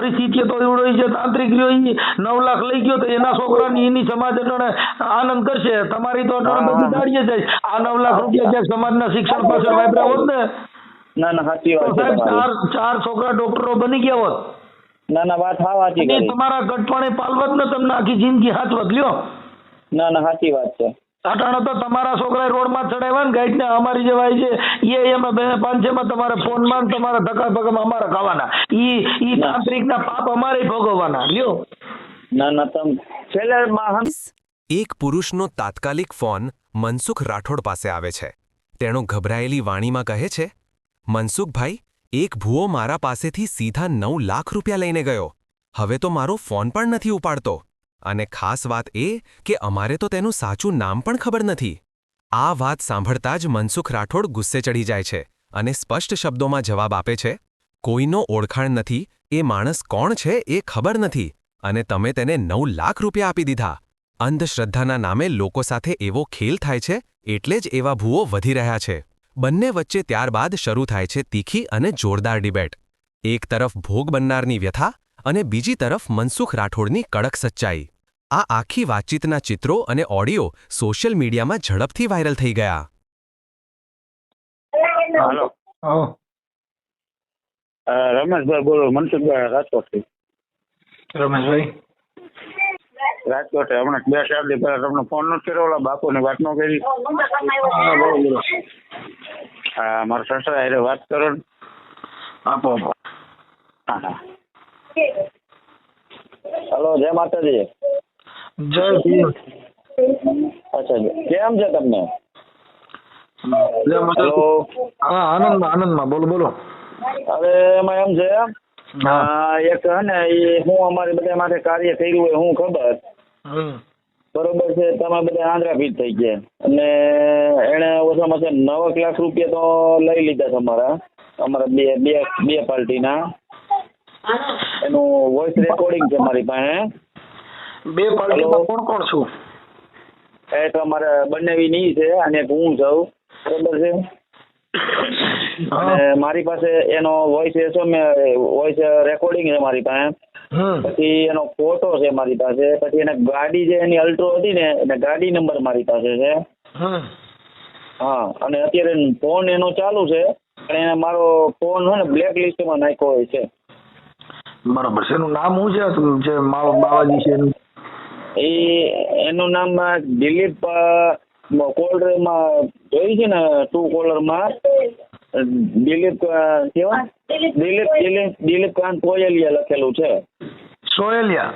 પરિસ્થિતિ તો એવડો છે તાંત્રિક રહ્યો એ નવ લાખ લઈ ગયો તો એના છોકરાની એની સમાજ અટણે આનંદ કરશે. તમારી તો અટણે બધી દાડીએ જાય. આ નવ લાખ રૂપિયા ક્યાંક સમાજના શિક્ષણ પાછળ વાપર્યા હોત ને? ના ના સાચી વાત ચાર ચાર છોકરા ડોક્ટરો બની ગયા હોત. ના ના વાત હા વાત તમારા ગટપણે પાલવત ને તમને આખી જિંદગી હાથ લ્યો ના ના સાચી વાત છે. અટાણે તો તમારા છોકરા રોડમાં ચડાવ્યા ને ગાઈડ ને અમારી જેવા છે. એ એમાં બે પાંચેમાં તમારે ફોનમાં તમારા ધક્કા પગમાં અમારે ખાવાના. ઈ ઈ ના. પાપ અમારે ભોગવવાના. લ્યો. ના ના તમમાં એક પુરુષનો તાત્કાલિક ફોન મનસુખ રાઠોડ પાસે આવે છે. તેણો ગભરાયેલી વાણીમાં કહે છે મનસુખભાઈ એક ભૂવો મારા પાસેથી સીધા નવ લાખ રૂપિયા લઈને ગયો. હવે તો મારો ફોન પણ નથી ઉપાડતો. અને ખાસ વાત એ કે અમારે તો તેનું સાચું નામ પણ ખબર નથી. આ વાત સાંભળતા જ મનસુખ રાઠોડ ગુસ્સે ચડી જાય છે અને સ્પષ્ટ શબ્દોમાં જવાબ આપે છે, કોઈનો ઓળખાણ નથી, એ માણસ કોણ છે એ ખબર નથી, અને તમે તેને નવ લાખ રૂપિયા આપી દીધા. અંધશ્રદ્ધાના નામે લોકો સાથે એવો ખેલ થાય છે, એટલે જ એવા ભૂવો વધી રહ્યા છે. બંને વચ્ચે ત્યારબાદ શરૂ થાય છે તીખી અને જોરદાર ડિબેટ. એક તરફ ભોગ બનનારની વ્યથા અને બીજી તરફ મનસુખ રાઠોડની કડક સચ્ચાઈ. આ આખી વાતચીતના ચિત્રો અને ઓડિયો સોશિયલ મીડિયામાં ઝડપથી વાયરલ થઈ ગયા. હાલો. રમેશભાઈ બોલો મનસુખભાઈ રાજકોટથી. રમેશભાઈ. રાજકોટ હમણાં બે ચાર દી પહેલા તમને ફોન નો કર્યો ઓલા બાપુની વાત ન કરી? હા મારા સસરા હારે વાત કરો ને. આપો આપો હા હા હલો જય માતાજી. જય ભીમ. અચ્છા કેમ છે તમને? જય હા આનંદમાં આનંદમાં. બોલો બોલો. હવે એમાં એમ છે એક હે ને એ હું અમારી બધા માથે કાર્ય કર્યું હોય હું ખબર. બરોબર છે તમે બધા આંધ્રાભીત થઈ ગયા. અને એણે ઓછામાં ઓછા નવ લાખ રૂપિયા તો લઈ લીધા તમારા અમારા બે બે બે પાર્ટીના. એનું વોઇસ રેકોર્ડિંગ છે મારી પાસે. બે પાર્ટીમાં કોણ કોણ છું? એક અમારે બંનેવી ની છે અને હું છું. બરોબર છે? અને મારી પાસે એનો વોઇસ એસો મેં વોઇસ રેકોર્ડિંગ છે મારી પાસે. પછી એનો ફોટો છે મારી પાસે પછી એને ગાડી જે એની અલ્ટ્રો હતી ને એને ગાડી નંબર મારી પાસે છે. હા અને અત્યારે ફોન એનો ચાલુ છે પણ એને મારો ફોન હોય ને બ્લેક લિસ્ટમાં નાખ્યો હોય છે. બરાબર છે. એનું નામ શું છે? જે બાવાજી છે એનું? એ એનું નામ દિલીપ કોલરમાં જોઈ છે ને ટુ કોલરમાં? દિલીપ કેવા? દિલીપ દિલીપ દિલીપ કાંત કોયલિયા લખેલું છે. સોયલિયા?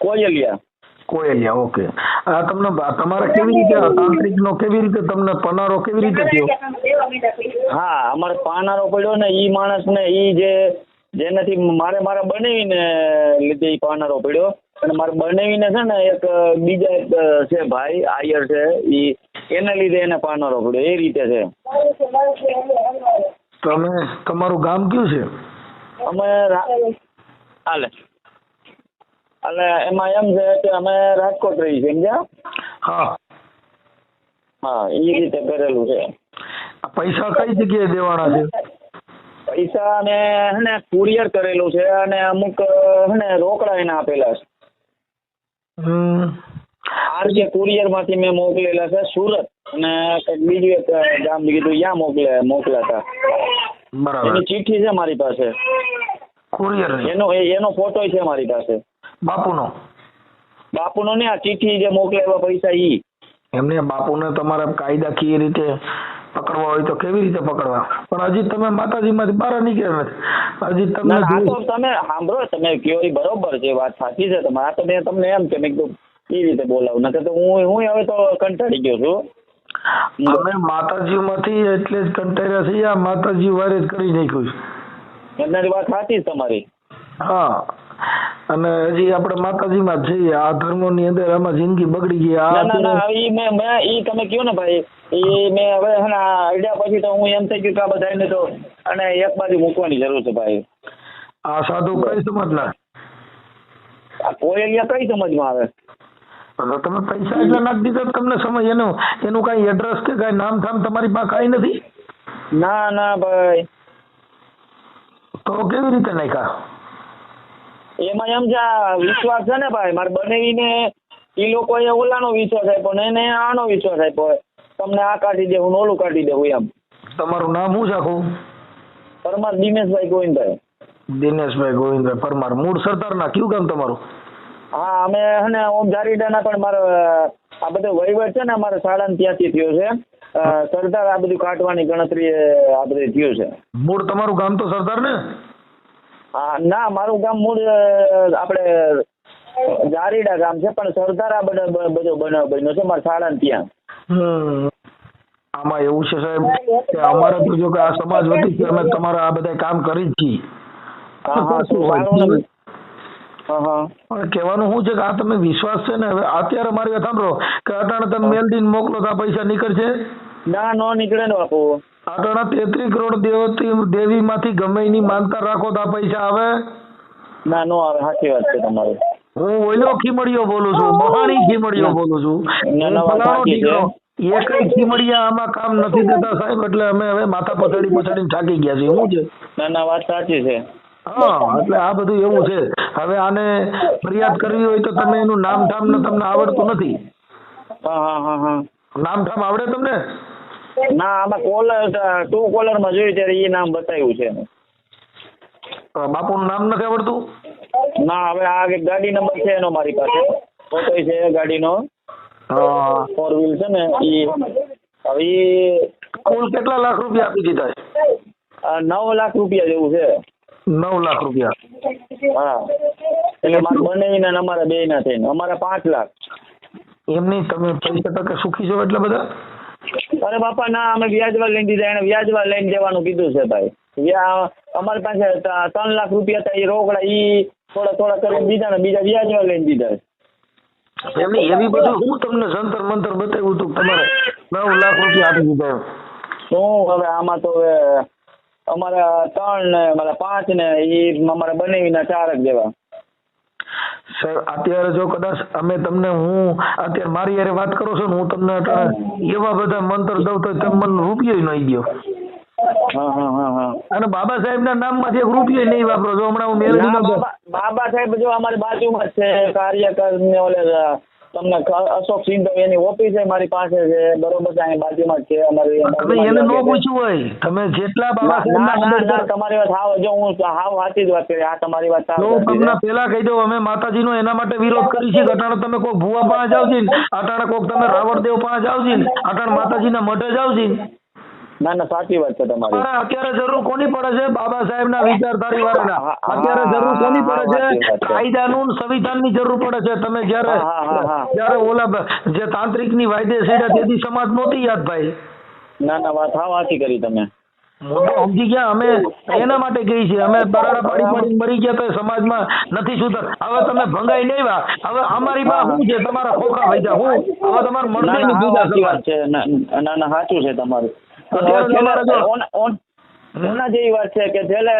કોયલિયા. કોયલિયા ઓકે. આ તમને તમારે કેવી રીતે તાંત્રિક નો કેવી રીતે તમને પનારો કેવી રીતે થયો? હા અમારે પાનારો પડ્યો ને ઈ માણસ ને ઈ જે જેનાથી મારે મારે બનાવીને લીધે ઈ પાનારો પડ્યો. અને મારે બનાવીને છે ને એક બીજા એક છે ભાઈ આયર છે એ એના લીધે એને પાનો પડ્યો એ રીતે છે. તમે તમારું ગામ કયું છે? અમે હાલે. અને એમાં એમ છે કે અમે રાજકોટ રહી છીએ સમજ્યા? હા. હા એ રીતે કરેલું છે. પૈસા કઈ જગ્યાએ દેવાના છે? પૈસા ને હે ને કુરિયર કરેલું છે અને અમુક હે ને રોકડા એને આપેલા છે. આરકે કુરિયરમાંથી મેં મોકલેલા છે સુરત. અને બીજું એક ગામ કીધું ત્યાં મોકલે મોકલ્યા હતા બરાબર. એની ચિઠ્ઠી છે મારી પાસે. કુરિયર એનો એનો ફોટો છે મારી પાસે. બાપુનો? બાપુનો ને આ ચિઠ્ઠી જે મોકલેલા પૈસા ઈ. એમને બાપુને કાયદા કાયદાકીય રીતે પકડવા હોય તો કેવી રીતે પકડવા? પણ હજી તમે માતાજીમાંથી બહાર નીકળ્યા નથી. હજી તમને ના, આ તો જોઈ- તમે સાંભળો તમે કયો એ બરોબર છે વાત સાચી છે. તમારે આ તો મેં તમને એમ કે મેં કીધું એ રીતે બોલાવું. નકર તો હું હું હવે તો કંટાળી ગયો છું. અમે માતાજીમાંથી એટલે જ કંટાળ્યા છીએ આ માતાજી વારે જ કરી નાખ્યું છે? એમનારી વાત સાચી તમારી. હા. અને હજી આપણે માતાજીમાં જ છીએ. આ ધર્મોની અંદર આમાં જિંદગી બગડી ગઈ. આ ના ના ના ઈ મેં મેં ઈ તમે કયો ને ભાઈ? ઈ મેં હવે હે આઈડિયા પછી તો હું એમ થઈ ગયું કે આ બધાને તો અને એક બાજુ મૂકવાની જરૂર છે ભાઈ. આ સાધુ કઈ સમજના? આ કોયલિયા કઈ સમજમાં આવે? તો તમે પૈસા એટલા નાખી દીધા તમને સમજ એનું એનું કઈ એડ્રેસ કે કઈ નામ થામ તમારી પાસે કઈ નથી? ના ના ભાઈ. તો કેવી રીતે નાખ્યા? એમાં એમ છે વિશ્વાસ છે ને ભાઈ મારે બનાવીને એ લોકોએ ઓલાનો વિશ્વાસ આપ્યો ને એને આનો વિશ્વાસ આપ્યો તમને આ કાઢી દેવું ને ઓલું કાઢી દેવું એમ. તમારું નામ શું છે આખું પરમાર દિનેશભાઈ ગોવિંદભાઈ. દિનેશભાઈ ગોવિંદભાઈ પરમાર મૂળ સરદારના કયું ગામ તમારું? હા અમે હે ને ઓમ જારીડાના પણ મારો આ બધો વહીવટ છે ને અમારે શાળાને ત્યાંથી થયો છે. સરદાર આ બધું કાઢવાની ગણતરી આ બધું થયું છે. મૂળ તમારું ગામ તો સરદાર ને ના મારું ગામ મૂળ આપણે જારીડા ગામ છે પણ સરદારા બધો બનાવ બન્યો છે મારા શાળાને ત્યાં. આમાં એવું છે સાહેબ કે અમારે તો જો કે આ સમાજ વતી છે અમે તમારા આ બધા કામ કરી જ છીએ. હા હા શું કહેવાનું છે કે આ તમે વિશ્વાસ છે ને હવે અત્યારે મારી વાત સાંભળો કે અટાણે તમે મેલ દિન મોકલો તો આ પૈસા નીકળશે? ના નો નીકળે ને બાપુ. અટાણા તેત્રી કરોડ દેવતી દેવીમાંથી ગમે એની માનતા રાખો તો આ પૈસા આવે? ના નો આવે. સાચી વાત છે તમારી. હું ઓલો ખીમડિયો બોલું છું મહાણી ખીમડિયો બોલું છું. ફલાણો દીકરો. ખીમડિયા આમાં કામ નથી દેતા સાહેબ એટલે અમે હવે માથા પછાડી પછાડીને થાકી ગયા છીએ. શું છે? ના ના વાત સાચી છે. હા એટલે આ બધું એવું છે. હવે આને ફરિયાદ કરવી હોય તો તમે એનું નામ ઠામ ને તમને આવડતું નથી. નામ ઠામ આવડે તમને? ના આમાં કોલર ટુ કોલરમાં જોયું ત્યારે એ નામ બતાવ્યું છે બાપુનું નામ નથી આવડતું? ના હવે આ ગાડી નંબર છે એનો મારી પાસે. ફોટો છે ગાડીનો. ફોર વ્હીલ છે ને એ હવે કુલ કેટલા લાખ રૂપિયા આપી દીધા છે? નવ લાખ રૂપિયા જેવું છે. નવ લાખ રૂપિયા. હા. એટલે મારે બંને ને અમારા બે ના થઈને. અમારે પાંચ લાખ. એમની તમે પૈસા ટકે સુખી છો એટલે બધા? અરે બાપા ના અમે વ્યાજવા લઈને દીધા એને વ્યાજવા લઈને દેવાનું કીધું છે ભાઈ. અમારી પાસે ત્રણ લાખ રૂપિયા હતા એ રોકડા ઈ થોડા થોડા કરીને દીધા ને બીજા વ્યાજવા લઈને દીધા એમને એવી બધું હું તમને જંતર મંતર બતાવ્યું હતું તમારે નવ લાખ રૂપિયા આપી દીધા શું હવે આમાં તો હવે અમારા ત્રણ ને મારા પાંચ ને એ અમારે બનાવીને ચાર જ જેવા સર અત્યારે જો કદાચ અમે તમને હું અત્યારે મારી યારે વાત કરો છો ને હું તમને એવા બધા મંત્ર દઉં તો તમે મને રૂપિયો નહીં ગયો હા હા હા હા. અને બાબા સાહેબના નામમાંથી એક રૂપિયો નહીં વાપરો છો હમણાં હું મેળવી બાબા સાહેબ જો અમારી બાજુમાં જ છે કાર્યકર ને ઓલે તમને અશોક સિંધવ એની ઓફિસ મારી પાસે છે બરોબર છે અહીં બાજુમાં છે અમારી તમે એને ન પૂછ્યું હોય. તમે જેટલા બાબા તમારી વાત હાવ જો હું હાવ સાચી જ વાત કરી આ તમારી વાત જો તમને પેલા કહી દઉં અમે માતાજીનો એના માટે વિરોધ કરી છે અટાણે તમે કોક ભુવા પાસે જાવ છે અટાણે કોક તમે રાવણદેવ પાસે જાવ છે અટાણે માતાજીના મઢે જાવ છે ને ના ના સાચી વાત છે તમારી. અત્યારે જરૂર કોની પડે છે? બાબા સાહેબના વિચારધારી વાળાના. અત્યારે જરૂર કોની પડે છે. કાયદાનું સંવિધાનની જરૂર પડે છે. તમે જ્યારે. જ્યારે ઓલા જે તાંત્રિકની વાયદે તેથી સમાજ નહોતી યાદ ભાઈ. ના ના વાત હા સાચી કરી તમે. સમજી ગયા. અમે એના માટે કહી છે અમે બરાડા પાડી પાડી મરી ગયા તો સમાજમાં નથી સુધર. હવે તમે ભંગાઈ નહીં વા. હવે અમારી બા શું છે? તમારા ખોખા વૈજા હું? હવે તમારું ના સાચી વાત છે. ના ના ના સાચું છે તમારું. ઓન- જેવી વાત છે કે છેલ્લે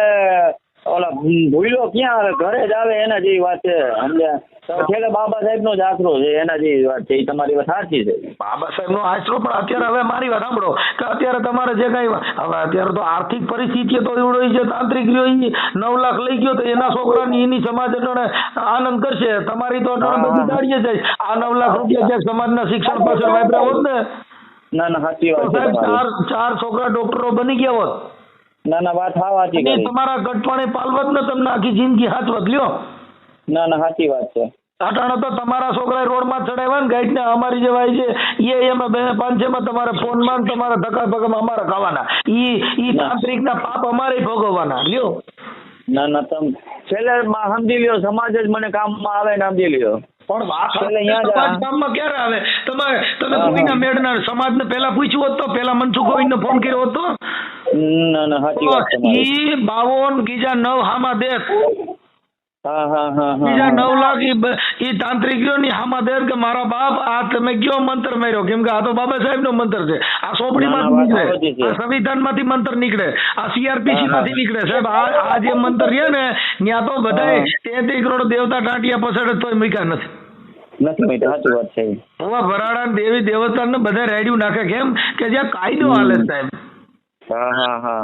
ઓલા ભૂલો ક્યાં ઘરે જ આવે એના જેવી વાત છે સમજ્યા? છેલ્લે બાબા સાહેબ નો જ આશરો છે એના જેવી વાત છે એ તમારી વાત સાચી છે. બાબા સાહેબનો આશરો? પણ અત્યારે હવે મારી વાત સાંભળો. કે અત્યારે તમારે જે કઈ હવે અત્યારે તો આર્થિક પરિસ્થિતિ તો એવડો છે તાંત્રિક રહ્યો એ નવ લાખ લઈ ગયો તો એના છોકરાની એની સમાજ અટણે આનંદ કરશે. તમારી તો અટણે બધી દાડીએ જાય. આ નવ લાખ રૂપિયા જે સમાજના શિક્ષણ પાછળ વાપર્યા હોત ને? ના ના સાચી વાત છે ચાર ચાર છોકરા ડોક્ટરો બની ગયા હોત. ના ના વાત હા વાચી કરી. તમારા ગટપાણે પાલવત ને તમને આખી જિંદગી હાથવત લ્યો ના ના સાચી વાત છે. અટાણે તો તમારા છોકરાએ રોડમાં ચડાવ્યા ને ગાઈડ ને અમારી જે ભાઈ છે એ એમાં બે પાંચેમાં તમારે ફોનમાં માં તમારા ધક્કા પગમાં અમારે ખાવાના. ઈ ઈ તાંત્રિકના પાપ અમારે ભોગવવાના લ્યો. ના ના તમ છેલ્લે સમજી લ્યો સમાજ જ મને કામમાં આવે ને સમજી લ્યો. પણ વાત સમાજ આ- ક્યારે આવે? તમે તમે. કોઈના મેળના સમાજને પહેલા પૂછ્યું હોત તો? પહેલા મનસુખ ગોવિંદને ફોન કર્યો હતો ના ના સાચી વાત ઈ બાવન ગીજા નવ હામાં બીજા નવ લાખ ઈ ની કે મારા બાપ આ તમે કયો મંત્ર માર્યો? કેમ કે આ તો બાબા સાહેબ નો મંત્ર છે. આ સોપડી માંથી નીકળે. સંવિધાનમાંથી મંત્ર નીકળે. આ સીઆરપીસી. માંથી નીકળે. સાહેબ આ જે મંત્ર રહ્યા ને ત્યાં તો બધાય તેત્રી તેત્રીસ કરોડ દેવતા ટાંટિયા પછાડે તોય મૂક્યા નથી. નથી મિત્ર સાચી વાત છે. હવે ભરાડા દેવી દેવતા ને બધા રેડિયું નાખે કેમ કે જ્યાં કાયદો હાલે સાહેબ. હા હા હા.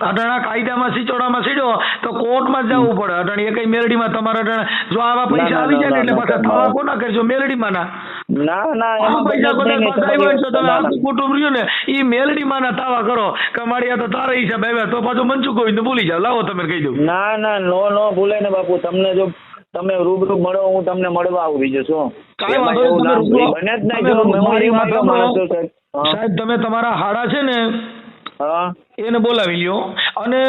અટાણા કાયદામાં સિચોડામાં સીડો તો કોર્ટમાં જવું પડે. અટાણી એ કઈ મેરડીમાં તમારે અટાણે જો આવા પૈસા ના, આવી જાય ને એટલે પાછા થવા કોના કરજો મેરડીમાં ના ના ના એમાં પૈસા આવ્યા હોય તો તમે આખું કુટુંબ રહ્યું ને એ મેલડીમાં ના તાવા કરો. કે મારી આ તો તારા હિસાબ આવ્યા. તો પાછું મનસુખ હોય તો ભૂલી જાવ લાવો તમે કહી દઉં. ના ના નો નો ભૂલે ને બાપુ. તમને જો તમે રૂબરૂ મળો હું તમને મળવા આવું બીજું શું ના બને જ નહીં સાહેબ. તમે તમારા હાડા છે ને એને બોલાવી લ્યો. અને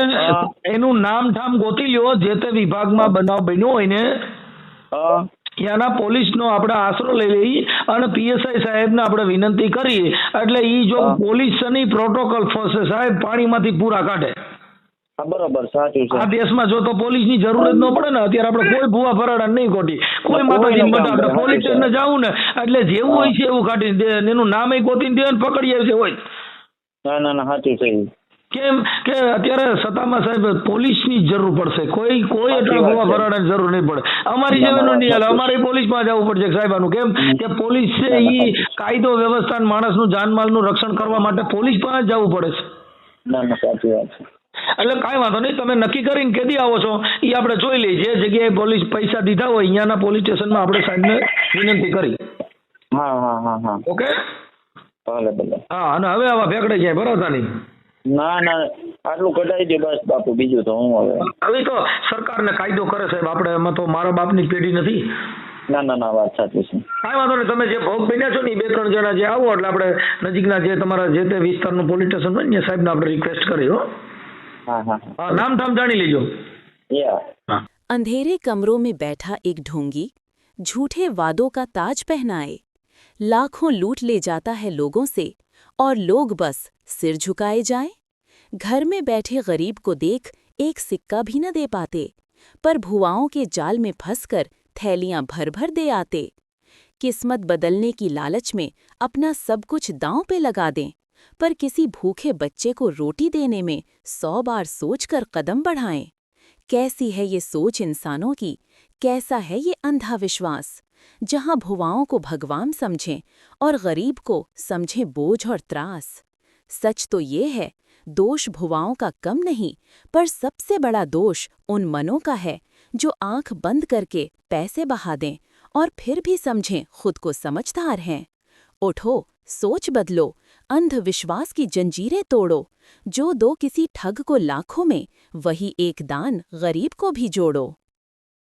એનું નામ ઠામ ગોતી લ્યો જે તે વિભાગમાં બનાવ બન્યો હોય ને ત્યાંના પોલીસનો આપણે આશરો લઈ લઈ અને પીએસઆઈ સાહેબને આપણે વિનંતી કરી એટલે ઈ જો હા. પોલીસની પ્રોટોકોલ ફસે સાહેબ પાણીમાંથી પૂરા કાઢે. બરોબર સાચું છે. આ દેશમાં જો તો પોલીસની જરૂર જ ન પડે ને અત્યારે આપણે કોઈ ભૂવા ફરાડા નહીં ખોટી કોઈ માતાજી બધા આપણે પોલીસ સ્ટેશન જવું ને એટલે જેવું હોય છે એવું કાઢી દે એનું નામે ગોતીને દે ને પકડી હોય. ના ના ના સાચું છે કેમ કે અત્યારે સત્તામાં સાહેબ પોલીસની જરૂર પડશે. કોઈ કોઈ એટલા ગોવા ભૂવા જરૂર નહીં પડે. અમારી ના, ના, જેવાનું નહીં હાલે. અમારે પોલીસમાં જવું પડશે સાહેબાનું કેમ કે પોલીસ છે ના, ના, ઈ કાયદો વ્યવસ્થા અને માણસનું જાનમાલનું રક્ષણ કરવા માટે પોલીસ પાસે જવું પડે છે. ના ના સાચી વાત છે. એટલે કાંઈ વાંધો નહીં તમે નક્કી કરીને કેદી આવો છો. એ આપણે જોઈ લઈએ. જે જગ્યાએ પોલીસ પૈસા દીધા હોય અહીંયાના પોલીસ સ્ટેશનમાં આપણે સાહેબને વિનંતી કરી. હા હા હા હા. ઓકે? ભલે ભલે. હા અને હવે આવા ફેકડે જાય બરાબર નહીં ના ના. આટલું કઢાઈ દે બસ બાપુ બીજું તો હું હવે. હવે તો સરકારને કાયદો કરે સાહેબ. આપણે એમાં તો મારા બાપની પેઢી નથી. ના ના ના વાત સાચી છે. કાંઈ વાંધો નહીં તમે જે ભોગ બન્યા છો ને બે ત્રણ જણા જે આવો એટલે આપણે નજીકના જે તમારા જે તે વિસ્તારનું પોલીસ સ્ટેશન હોય ને સાહેબને આપણે રિક્વેસ્ટ કરી હો. हाँ, हाँ, हाँ।, हाँ नाम धाम जानी लीजो अंधेरे कमरों में बैठा एक ढोंगी झूठे वादों का ताज पहनाए लाखों लूट ले जाता है लोगों से और लोग बस सिर झुकाए जाए। घर में बैठे गरीब को देख एक सिक्का भी न दे पाते पर भुआओं के जाल में फंसकर थैलियाँ भर भर दे आते। किस्मत बदलने की लालच में अपना सब कुछ दांव पे लगा दें। पर किसी भूखे बच्चे को रोटी देने में सौ बार सोचकर कदम बढ़ाएँ। कैसी है ये सोच इंसानों की? कैसा है ये अंधा विश्वास जहाँ भुवाओं को भगवान समझें और गरीब को समझें बोझ और त्रास। सच तो ये है, दोष भुवाओं का कम नहीं, पर सबसे बड़ा दोष उन मनों का है, जो आँख बंद करके पैसे बहा दें और फिर भी समझें खुद को समझदार हैं। उठो, सोच बदलो अंधविश्वास की जंजीरें तोड़ो जो दो किसी ठग को लाखों में वही एक दान गरीब को भी जोड़ो